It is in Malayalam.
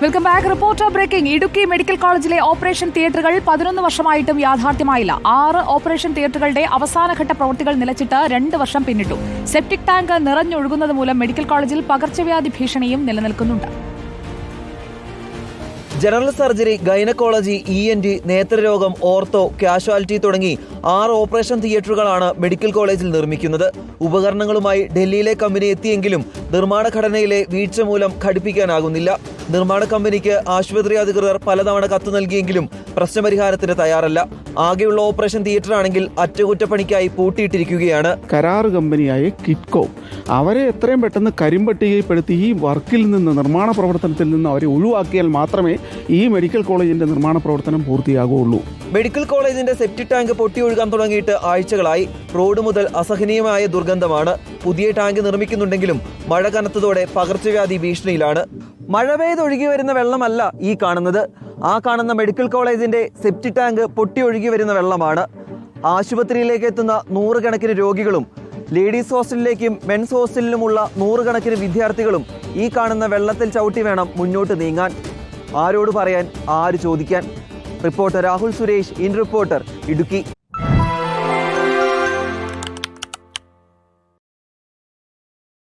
Welcome back reporter breaking Idukki medical കോളേജിലെ ഓപ്പറേഷൻ തിയേറ്ററുകൾ പതിനൊന്ന് വർഷമായിട്ടും യാഥാർത്ഥ്യമായില്ല. ആറ് ഓപ്പറേഷൻ തിയേറ്ററുകളുടെ അവസാനഘട്ട പ്രവൃത്തികൾ നിലച്ചിട്ട് രണ്ട് വർഷം പിന്നിട്ടു. സെപ്റ്റിക് ടാങ്ക് നിറഞ്ഞൊഴുകുന്നത് മൂലം മെഡിക്കൽ കോളേജിൽ പകർച്ചവ്യാധി ഭീഷണിയും നിലനിൽക്കുന്നുണ്ട്. General surgery gynaecology E N T നേത്രരോഗം ortho casualty തുടങ്ങി ആറ് ഓപ്പറേഷൻ തിയേറ്ററുകളാണ് മെഡിക്കൽ കോളേജിൽ നിർമ്മിക്കുന്നത്. ഉപകരണങ്ങളുമായി ഡൽഹിയിലെ കമ്പനി എത്തിയെങ്കിലും നിർമ്മാണ ഘടനയിലെ വീഴ്ച മൂലം ഘടിപ്പിക്കാനാകുന്നില്ല. നിർമ്മാണ കമ്പനിക്ക് ആശുപത്രി അധികൃതർ പലതവണ കത്ത് നൽകിയെങ്കിലും പ്രശ്നപരിഹാരത്തിന് തയ്യാറല്ല. ആകെയുള്ള ഓപ്പറേഷൻ തിയേറ്റർ ആണെങ്കിൽ അറ്റകുറ്റപ്പണിക്കായി പൂട്ടിയിട്ടിരിക്കുകയാണ്. കരാർ കമ്പനിയായ കിറ്റ്കോ അവരെ എത്രയും പെട്ടെന്ന് കരിമ്പട്ടികപ്പെടുത്തി ഈ വർക്കിൽ നിന്ന് നിർമ്മാണ പ്രവർത്തനത്തിൽ നിന്ന് അവരെ ഒഴിവാക്കിയാൽ മാത്രമേ ഈ മെഡിക്കൽ കോളേജിന്റെ നിർമ്മാണ പ്രവർത്തനം പൂർത്തിയാകുകയുള്ളൂ. മെഡിക്കൽ കോളേജിന്റെ സെപ്റ്റി ടാങ്ക് പൊട്ടിയൊഴുകാൻ തുടങ്ങിയിട്ട് ആഴ്ചകളായി. റോഡ് മുതൽ അസഹനീയമായ ദുർഗന്ധമാണ്. പുതിയ ടാങ്ക് നിർമ്മിക്കുന്നുണ്ടെങ്കിലും മഴ കനത്തതോടെ പകർച്ചവ്യാധി ഭീഷണിയിലാണ്. മഴ പെയ്തൊഴുകി വരുന്ന വെള്ളമല്ല ഈ കാണുന്നത്. ആ കാണുന്ന മെഡിക്കൽ കോളേജിന്റെ സെപ്റ്റി ടാങ്ക് പൊട്ടി ഒഴുകി വരുന്ന വെള്ളമാണ്. ആശുപത്രിയിലേക്ക് എത്തുന്ന നൂറുകണക്കിന് രോഗികളും ലേഡീസ് ഹോസ്റ്റലിലേക്കും മെൻസ് ഹോസ്റ്റലിലുമുള്ള നൂറുകണക്കിന് വിദ്യാർത്ഥികളും ഈ കാണുന്ന വെള്ളത്തിൽ ചവിട്ടി വേണം മുന്നോട്ട് നീങ്ങാൻ. ആരോട് പറയാൻ ആര് ചോദിക്കാൻ? Reporter Rahul Suresh in reporter Idukki.